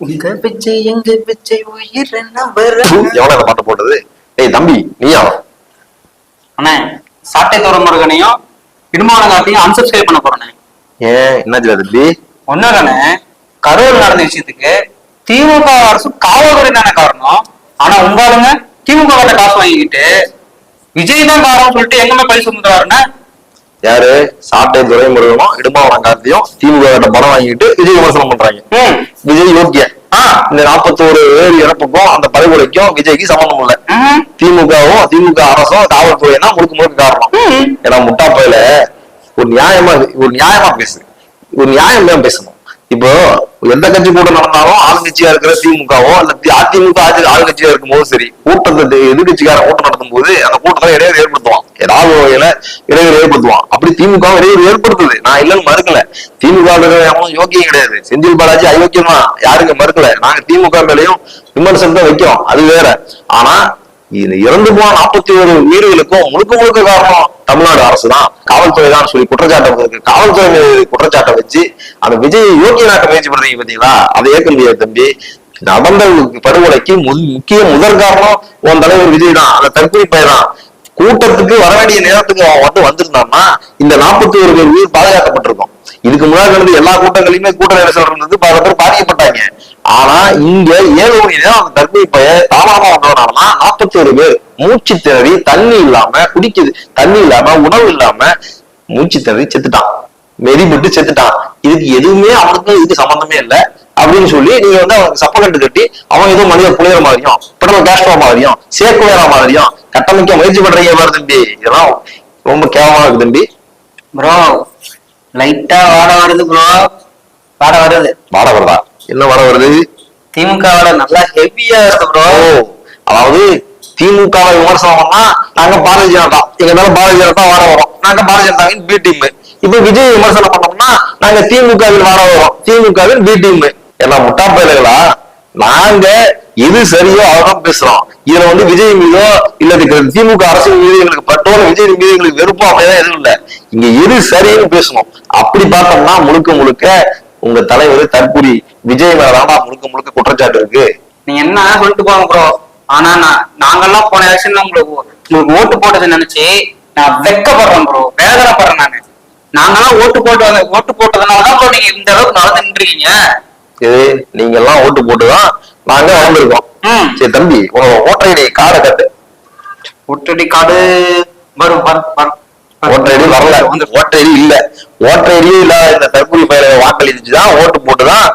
உங்க பிச்சை எங்க பிச்சை உயிர் என்ன வர எவன அந்த பாட்டு போட்டது? ஏய் தம்பி நீயா? அண்ணே சாட்டை தோற முருகனையும் இடுமாவளங்காத்தையும் அன்சப்ஸ்கிரைப் பண்ண போறேன். ஏன்? என்னாச்சு தம்பி? ஒன்னும் இல்லைண்ணே. கரூர் நடந்த விஷயத்துக்கு திமுக அரசு காவல்துறை தானே காரணம். ஆனா உங்க ஆளுங்க திமுக காசு வாங்கிக்கிட்டு விஜய் தான் காரணம் சொல்லிட்டு எங்கமே பழி சுமத்துறாருண்ணே யாரு? சாட்டை துரைமுருகனும் இடும்பாவனம் கார்த்தியும் திமுக கிட்ட பணம் வாங்கிட்டு விஜய் விமர்சனம் பண்றாங்க. விஜய் யோக்கிய இந்த நாற்பத்தோரு ஏழு இறப்புக்கும் அந்த படுகொலைக்கும் விஜய்க்கு சம்பந்தம் இல்ல. திமுகவும் திமுக அரசும் காவல்துறைனா முழுக்க முழுக்க காரணம். ஏன்னா முட்டா பையில ஒரு நியாயமா ஒரு நியாயமா பேசு ஒரு நியாயம் தான் பேசணும். இப்போ எந்த கட்சி கூட்டம் நடந்தாலும் ஆளுங்கட்சியா இருக்கிற திமுகவோ அல்ல அதிமுக ஆட்சி ஆளுங்கட்சியா இருக்கும் போது சரி கூட்டத்தை எதிர்கட்சிக்கார கூட்டம் நடத்தும் போது அந்த கூட்டத்தை இடையூறு ஏற்படுத்துவான். ஏதாவது வகையில இடையூறு ஏற்படுத்துவான். அப்படி திமுக இடையூறு ஏற்படுத்துது. நான் இல்லைன்னு மறுக்கல. திமுக எவனும் யோக்கியம் கிடையாது. செந்தில் பாலாஜி அயோக்கியமா? தான் யாருங்க மறுக்கல. நாங்க திமுக மேலயும் விமர்சனத்தை வைக்கிறோம். அது வேற. ஆனா இது இறந்து போன நாற்பத்தி ஒரு உயிர்களுக்கும் முழுக்க முழுக்க காரணம் தமிழ்நாடு அரசு தான் காவல்துறை தான் சொல்லி குற்றச்சாட்டை இருக்கு காவல்துறை குற்றச்சாட்டை வச்சு அந்த விஜய் யோகியனாக்க முயற்சி பண்றீங்க பாத்தீங்களா அதை ஏற்க முடியாது தம்பி. நடந்த படுகொலைக்கு முக்கிய முதல் காரணம் உன் தலைவர் விஜய் தான். அந்த தற்கொலை பயிரான் கூட்டத்துக்கு வர வேண்டிய நேரத்துக்கு அவன் வந்து வந்திருந்தான்னா இந்த நாற்பத்தி ஒரு பேர் உயிர் பாதுகாக்கப்பட்டிருக்கும். இதுக்கு முன்னாடி நடந்த எல்லா கூட்டங்களையுமே கூட்ட நெரிசல் இருந்தது பல பேர் பாதிக்கப்பட்டாங்க. ஆனா இங்க ஏழு மணி நேரம் அந்த தற்கொலை பையன் தாமதமா வந்தவனாலனா நாற்பத்தி ஒரு பேர் மூச்சு திணறி தண்ணி இல்லாம குடிக்குது. தண்ணி இல்லாம உணவு இல்லாம மூச்சு திணறி செத்துட்டான். மெதிப்பட்டு செத்துட்டான். இதுக்கு எதுவுமே அவனுக்கு இதுக்கு சம்பந்தமே இல்லை அப்படின்னு சொல்லி நீங்க வந்து அவனுக்கு சப்பக்கட்டு கட்டி அவன் ஏதோ மனித புனிதர் மாதிரியும் பிடம கேஸ்ட்ரோ மாதிரியும் சேக்குவேரா மாதிரியும் கட்டமைக்க முயற்சி பண்றீங்க பாரு தம்பி. இதெல்லாம் ரொம்ப கேவலமா இருக்கு தம்பி. ப்ரோ லைட்டா வாட வருது ப்ரோ வாட வருது. வாட வருதா? என்ன வாட வருது? திமுக வாட நல்லா ஹெவியா இருக்கு ப்ரோ அதாவது திமுகவை விமர்சனம் பண்ணா நாங்க பாரதிய ஜனதா. எங்க மேல பாரதிய ஜனதா வாட வரோம். நாங்க பாரதிய ஜனதாவின் பி டீம் இப்ப விஜய் விமர்சனம் பண்ணோம்னா நாங்க திமுகவில் வாட வரோம் திமுகவின் பி டீம் எல்லாம் முட்டா பயலுகளா? நாங்க எது சரியோ அதான் பேசுறோம். இதுல வந்து விஜய் மீதோ இல்ல திமுக அரசின் மீது எங்களுக்கு பட்டோ விஜய் மீது எங்களுக்கு வெறுப்போ அப்படிதான் எதுவும் இல்ல. இங்க எது சரின்னு பேசணும். அப்படி பார்த்தோம்னா முழுக்க முழுக்க உங்க தலைவர் தற்கூரி விஜய் மேலதான் முழுக்க முழுக்க குற்றச்சாட்டு இருக்கு. நீங்க என்ன சொல்லிட்டு போங்க ப்ரோ ஆனா நான் நாங்கெல்லாம் போன எலெக்ஷன்ல உங்களுக்கு உங்களுக்கு ஓட்டு போட்டதை நினைச்சு நான் வெக்கப்படுறேன் ப்ரோ வேதனைப்படுறேன் நானு. நாங்கெல்லாம் ஓட்டு போட்டு வந்த ஓட்டு போட்டதுனாலதான் ப்ரோ நீங்க இந்த அளவுக்கு நடந்து நின்றுருக்கீங்க இது நீங்க எல்லாம் ஓட்டு போட்டுதான் நாங்க வளர்ந்துருக்கோம். சரி தம்பி உங்க ஓட்டர் ஐடி கார்டை கட்டு. ஒட்டடி காடு வரும் வரும் வரும். ஓட்டர் ஐடி வரல. ஓட்டர் ஐடி இல்ல. ஐடியும் இல்லாத இந்த தற்கொலை பயிரை வாக்களிச்சுதான் ஓட்டு போட்டுதான்